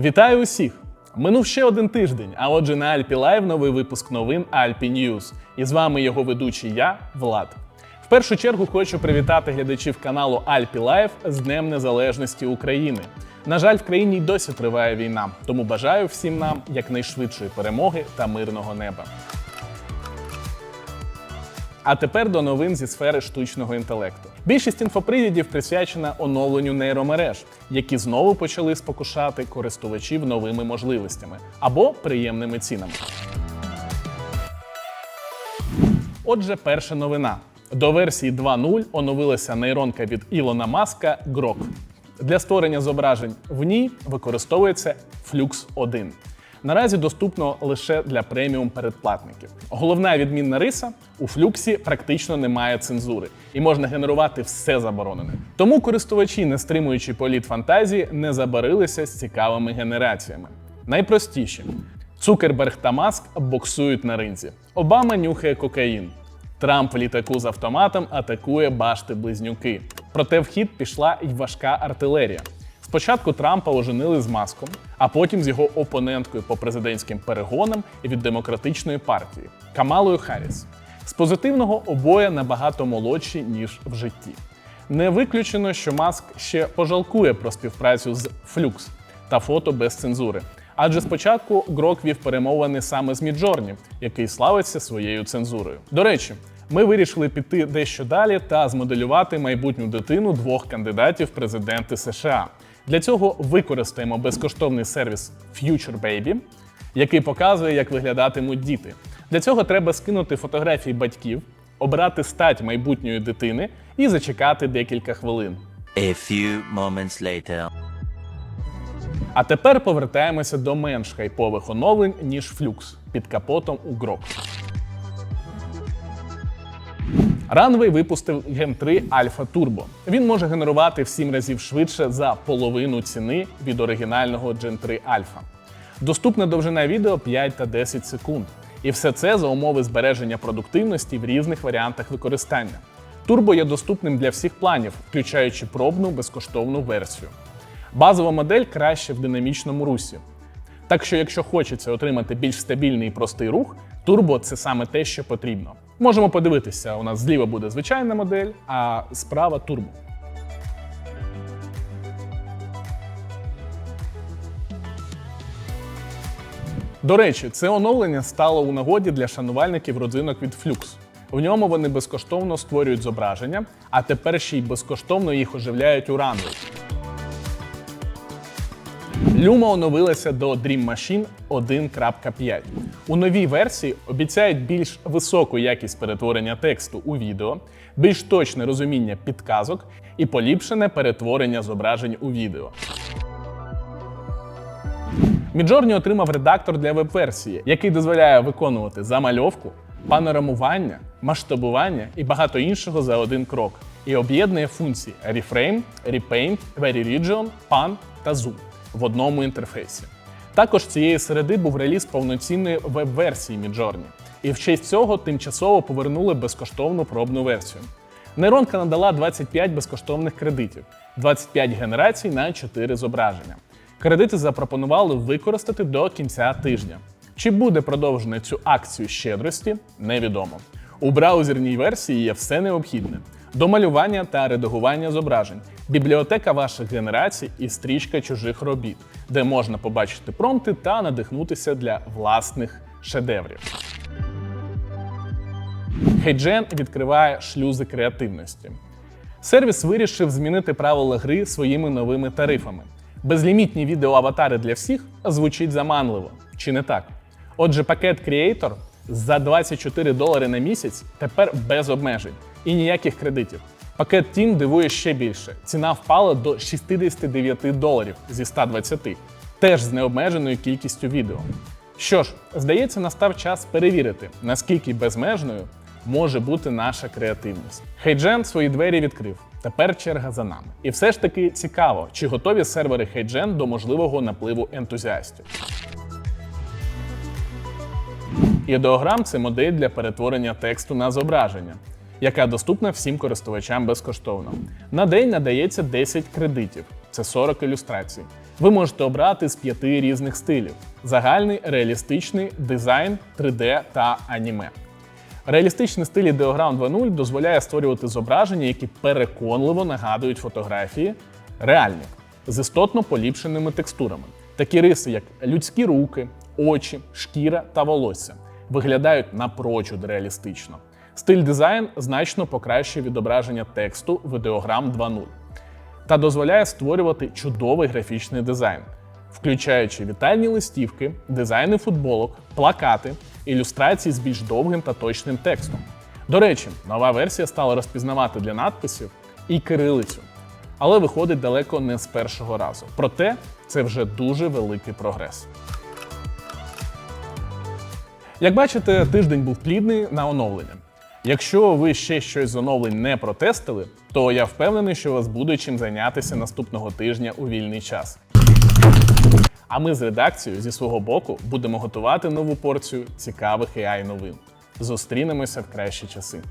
Вітаю усіх! Минув ще один тиждень, а отже на Альпі Лайв новий випуск новин Альпі Ньюз. І з вами його ведучий я, Влад. В першу чергу хочу привітати глядачів каналу Альпі Лайв з Днем Незалежності України. На жаль, в країні й досі триває війна, тому бажаю всім нам якнайшвидшої перемоги та мирного неба. А тепер до новин зі сфери штучного інтелекту. Більшість інфопривідів присвячена оновленню нейромереж, які знову почали спокушати користувачів новими можливостями або приємними цінами. Отже, перша новина. До версії 2.0 оновилася нейронка від Ілона Маска Grok. Для створення зображень в ній використовується Flux 1. Наразі доступно лише для преміум передплатників. Головна відмінна риса у флюксі практично немає цензури і можна генерувати все заборонене. Тому користувачі, не стримуючи політ фантазії, не забарилися з цікавими генераціями. Найпростіші Цукерберг та Маск боксують на ринзі. Обама нюхає кокаїн. Трамп в літаку з автоматом атакує башти близнюки. Проте в хід пішла й важка артилерія. Спочатку Трампа оженили з маском, а потім з його опоненткою по президентським перегонам і від демократичної партії Камалою Харріс. З позитивного обоє набагато молодші ніж в житті. Не виключено, що Маск ще пожалкує про співпрацю з Флюкс та фото без цензури. Адже спочатку Грок вів перемовини саме з Міджорні, який славиться своєю цензурою. До речі, ми вирішили піти дещо далі та змоделювати майбутню дитину двох кандидатів в президенти США. Для цього використаємо безкоштовний сервіс Future Baby, який показує, як виглядатимуть діти. Для цього треба скинути фотографії батьків, обрати стать майбутньої дитини і зачекати декілька хвилин. A few moments later. А тепер повертаємося до менш хайпових оновлень, ніж флюкс під капотом у Grok. Runway випустив Gen 3 Alpha Turbo. Він може генерувати в 7 разів швидше за половину ціни від оригінального Gen 3 Alpha. Доступна довжина відео 5 та 10 секунд. І все це за умови збереження продуктивності в різних варіантах використання. Turbo є доступним для всіх планів, включаючи пробну безкоштовну версію. Базова модель краще в динамічному русі. Так що, якщо хочеться отримати більш стабільний і простий рух, турбо це саме те, що потрібно. Можемо подивитися, у нас зліва буде звичайна модель, а справа турбо. До речі, це оновлення стало у нагоді для шанувальників родзинок від Flux. В ньому вони безкоштовно створюють зображення, а тепер ще й безкоштовно їх оживляють у Runway. Luma оновилася до Dream Machine 1.5. У новій версії обіцяють більш високу якість перетворення тексту у відео, більш точне розуміння підказок і поліпшене перетворення зображень у відео. Midjourney отримав редактор для веб-версії, який дозволяє виконувати замальовку, панорамування, масштабування і багато іншого за один крок. І об'єднує функції Reframe, Repaint, Very Region, Pan та Zoom одному інтерфейсі. Також цієї середи був реліз повноцінної веб-версії Midjourney. І в честь цього тимчасово повернули безкоштовну пробну версію. Нейронка надала 25 безкоштовних кредитів, 25 генерацій на 4 зображення. Кредити запропонували використати до кінця тижня. Чи буде продовжено цю акцію щедрості, невідомо. У браузерній версії є все необхідне: до малювання та редагування зображень, бібліотека ваших генерацій і стрічка чужих робіт, де можна побачити промпти та надихнутися для власних шедеврів. HeyGen відкриває шлюзи креативності. Сервіс вирішив змінити правила гри своїми новими тарифами. Безлімітні відеоаватари для всіх звучить заманливо, чи не так? Отже, пакет Creator за 24 долари на місяць тепер без обмежень і ніяких кредитів. Пакет Team дивує ще більше. Ціна впала до 69 доларів зі 120, теж з необмеженою кількістю відео. Що ж, здається, настав час перевірити, наскільки безмежною може бути наша креативність. HeyGen свої двері відкрив. Тепер черга за нами. І все ж таки цікаво, чи готові сервери HeyGen до можливого напливу ентузіастів. Ідеограм це модель для перетворення тексту на зображення, яка доступна всім користувачам безкоштовно. На день надається 10 кредитів. це 40 ілюстрацій. Ви можете обрати з п'яти різних стилів: загальний, реалістичний, дизайн, 3D та аніме. Реалістичний стиль ідеограм 2.0 дозволяє створювати зображення, які переконливо нагадують фотографії реальні, з істотно поліпшеними текстурами. Такі риси, як людські руки, очі, шкіра та волосся, виглядають напрочуд реалістично. Стиль дизайн значно покращує відображення тексту ідеограм 2.0 та дозволяє створювати чудовий графічний дизайн, включаючи вітальні листівки, дизайни футболок, плакати, ілюстрації з більш довгим та точним текстом. До речі, нова версія стала розпізнавати для надписів і кирилицю, але виходить далеко не з першого разу. Проте це вже дуже великий прогрес. Як бачите, тиждень був плідний на оновлення. Якщо ви ще щось з оновлень не протестили, то я впевнений, що вас буде чим зайнятися наступного тижня у вільний час. А ми з редакцією зі свого боку будемо готувати нову порцію цікавих AI новин. Зустрінемося в кращі часи.